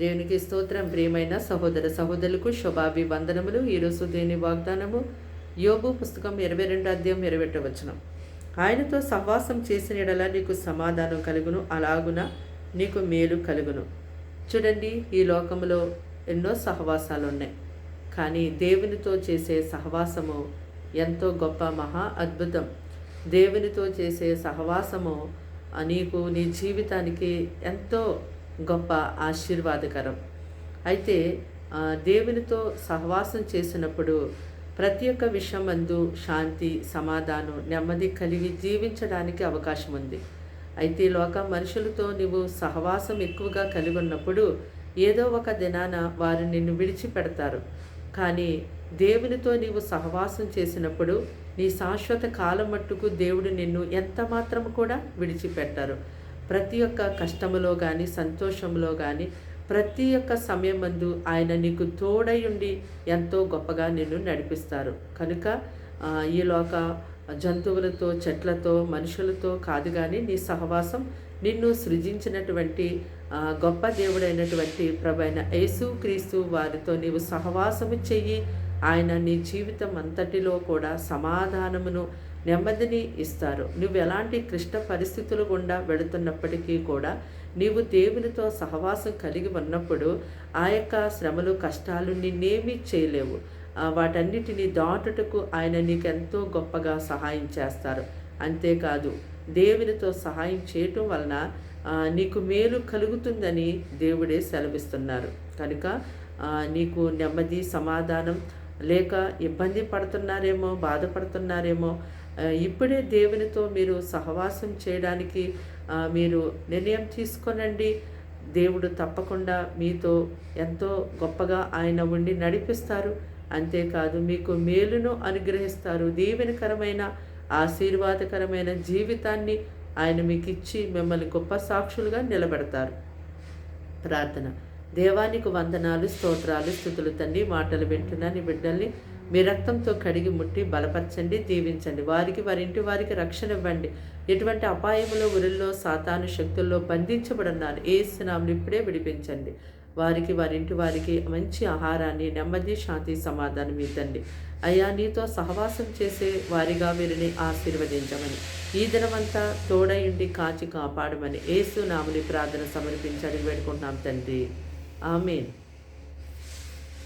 దేవునికి స్తోత్రం. ప్రియమైన సహోదర సహోదరులకు శుభాభివందనములు. ఈరోజు దేని వాగ్దానము యోగు పుస్తకం ఇరవై రెండు అధ్యాయం ఇరవై వచనం. ఆయనతో సహవాసం చేసిన ఎడల నీకు సమాధానం కలుగును అలాగున నీకు మేలు కలుగును. చూడండి ఈ లోకంలో ఎన్నో సహవాసాలు ఉన్నాయి కానీ దేవునితో చేసే సహవాసము ఎంతో గొప్ప మహా అద్భుతం. దేవునితో చేసే సహవాసము నీకు నీ జీవితానికి ఎంతో గొప్ప ఆశీర్వాదకరం. అయితే దేవునితో సహవాసం చేసినప్పుడు ప్రతి ఒక్క విషయం అందు శాంతి సమాధానం నెమ్మది కలిగి జీవించడానికి అవకాశం ఉంది అయితే లోక మనుషులతో నువ్వు సహవాసం ఎక్కువగా కలిగి ఉన్నప్పుడు ఏదో ఒక దినాన వారు నిన్ను విడిచిపెడతారు. కానీ దేవునితో నీవు సహవాసం చేసినప్పుడు నీ శాశ్వత కాలం మట్టుకు దేవుడు నిన్ను ఎంత మాత్రం కూడా విడిచిపెట్టారు. ప్రతి ఒక్క కష్టములో కానీ సంతోషంలో కానీ ప్రతి ఒక్క సమయమందు ఆయన నీకు తోడై ఉండి ఎంతో గొప్పగా నిన్ను నడిపిస్తారు. కనుక ఈ లోక జంతువులతో చెట్లతో మనుషులతో కాదు కానీ నీ సహవాసం నిన్ను సృజించినటువంటి గొప్ప దేవుడైనటువంటి ప్రభైన యేసు క్రీస్తు వారితో నీవు సహవాసము చెయ్యి. ఆయన నీ జీవితం అంతటిలో కూడా సమాధానమును నెమ్మదిని ఇస్తారు. నువ్వు ఎలాంటి క్లిష్ట పరిస్థితులు గుండా వెళుతున్నప్పటికీ కూడా నీవు దేవునితో సహవాసం కలిగి ఉన్నప్పుడు ఆ యొక్క శ్రమలు కష్టాలు నిన్నేమీ చేయలేవు. వాటన్నిటిని దాటుటకు ఆయన నీకెంతో గొప్పగా సహాయం చేస్తారు. అంతేకాదు దేవునితో సహాయం చేయటం వలన నీకు మేలు కలుగుతుందని దేవుడే సెలవిస్తున్నారు. కనుక నీకు నెమ్మది సమాధానం లేక ఇబ్బంది పడుతున్నారేమో బాధపడుతున్నారేమో ఇప్పుడే దేవునితో మీరు సహవాసం చేయడానికి మీరు నిర్ణయం తీసుకోనండి. దేవుడు తప్పకుండా మీతో ఎంతో గొప్పగా ఆయన ఉండి నడిపిస్తారు. అంతేకాదు మీకు మేలును అనుగ్రహిస్తారు. దీవెనకరమైన ఆశీర్వాదకరమైన జీవితాన్ని ఆయన మీకు ఇచ్చి మిమ్మల్ని గొప్ప సాక్షులుగా నిలబెడతారు. ప్రార్థన. దేవానికి వందనాలు స్తోత్రాలు స్థుతులు తండ్రి మాటలు వింటున్న నీ బిడ్డల్ని మీ రక్తంతో కడిగి ముట్టి బలపరచండి దీవించండి. వారికి వారి ఇంటి వారికి రక్షణ ఇవ్వండి. ఎటువంటి అపాయములో ఉరుల్లో సాతాను శక్తుల్లో బంధించబడున్నాను ఏ స్నాములు ఇప్పుడే విడిపించండి. వారికి వారింటి వారికి మంచి ఆహారాన్ని నెమ్మది శాంతి సమాధానం ఇద్దండి. అయ్యా నీతో సహవాసం చేసే వారిగా వీరిని ఆశీర్వదించమని. ఈ దినమంతా తోడయుండి కాచి కాపాడమని ఏసు నాముని ప్రార్థన సమర్పించని వేడుకుంటున్నాం తండ్రి. Amén.